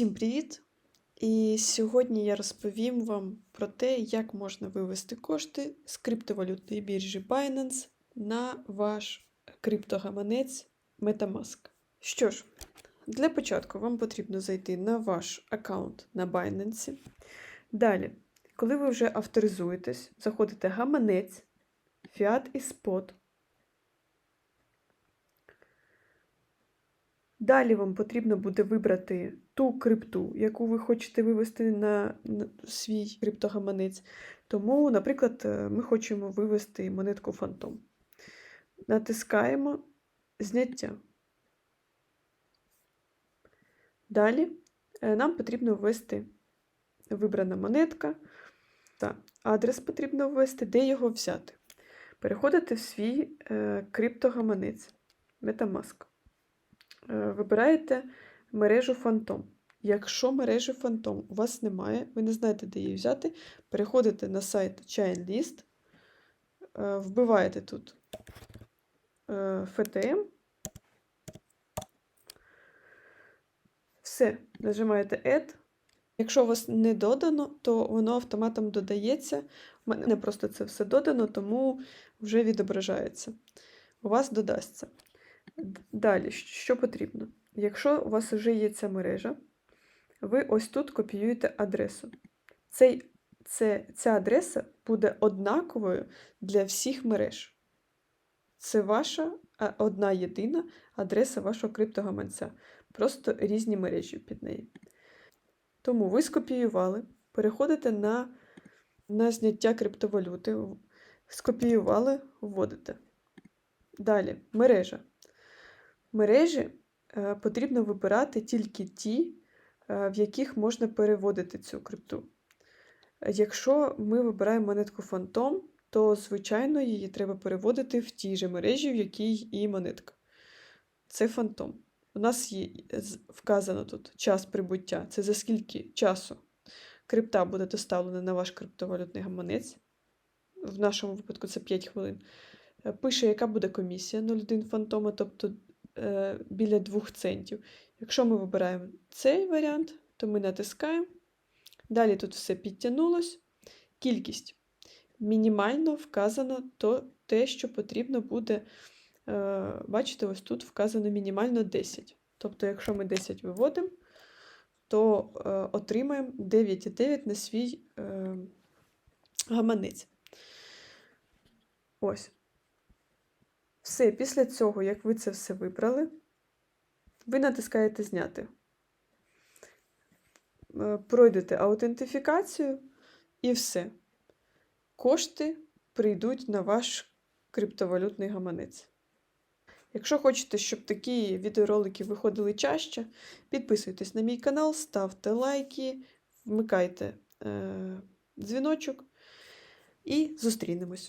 Всім привіт! І сьогодні я розповім вам про те, як можна вивести кошти з криптовалютної біржі Binance на ваш криптогаманець Metamask. Що ж, для початку вам потрібно зайти на ваш аккаунт на Binance. Далі, коли ви вже авторизуєтесь, заходите гаманець, Fiat і Spot. Далі вам потрібно буде вибрати ту крипту, яку ви хочете вивести на, свій криптогаманець. Тому, наприклад, е, ми хочемо вивести монетку Фантом. Натискаємо зняття. Далі е, нам потрібно ввести вибрана монетка та адрес потрібно ввести, де його взяти. Переходите в свій е, криптогаманець Metamask. Е, вибираєте мережу Phantom. Якщо мережі Phantom у вас немає, ви не знаєте, де її взяти, переходите на сайт ChainList, е, вбиваєте тут е, FTM. Все, нажимаєте Add. Якщо у вас не додано, то воно автоматом додається. У мене просто це все додано, тому вже відображається. У вас додасться. Далі, що потрібно? Якщо у вас вже є ця мережа, ви ось тут копіюєте адресу. Цей, це, Ця адреса буде однаковою для всіх мереж. Це ваша одна єдина адреса вашого криптогаманця. Просто різні мережі під неї. Тому ви скопіювали, переходите на, на зняття криптовалюти, скопіювали, вводите. Далі мережа мережі е, потрібно вибирати тільки ті, е, в яких можна переводити цю крипту. Якщо ми вибираємо монетку Phantom, то, звичайно, її треба переводити в тій же мережі, в якій і монетка. Це Phantom. У нас є вказано тут час прибуття. Це за скільки часу крипта буде доставлена на ваш криптовалютний гаманець. В нашому випадку це 5 хвилин. Е, пише, яка буде комісія 0,1 фантома, тобто е, біля 2 центів. Якщо ми вибираємо цей варіант, то ми натискаємо. Далі тут все підтягнулось. Кількість. Мінімально вказано то, те, що потрібно буде. Е, бачите, ось тут вказано мінімально 10. Тобто, якщо ми 10 виводимо, то е, отримаємо 9,9 на свій е, гаманець. Ось. Все, після цього, як ви це все вибрали, ви натискаєте Зняти. Е, пройдете аутентифікацію і все. Кошти прийдуть на ваш криптовалютний гаманець. Якщо хочете, щоб такі відеоролики виходили чаще, підписуйтесь на мій канал, ставте лайки, вмикайте е, дзвіночок і зустрінемось.